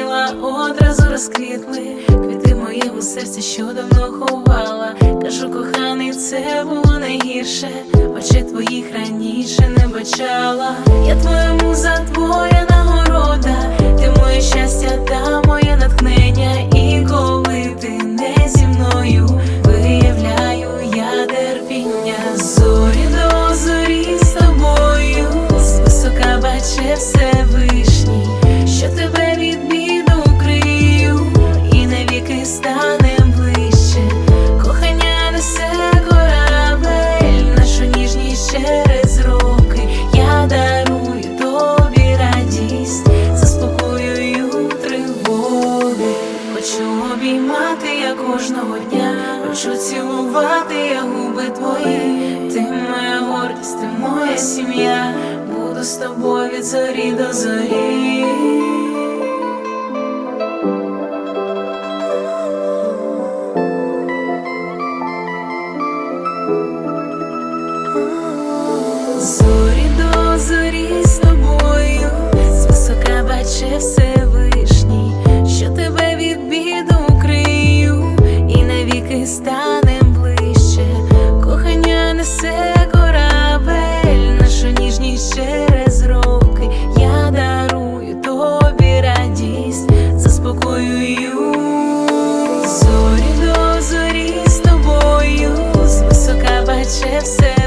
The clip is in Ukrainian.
зрозуміла, одразу розквітли квіти моєму серці, що давно ховала. Кажу, коханий, це було найгірше, очей твоїх раніше не бачала. Я твоєму за кожного дня. Хочу цілувати я губи твої, ти моя гордість, ти моя сім'я, буду з тобою від зорі до зорі. So innocent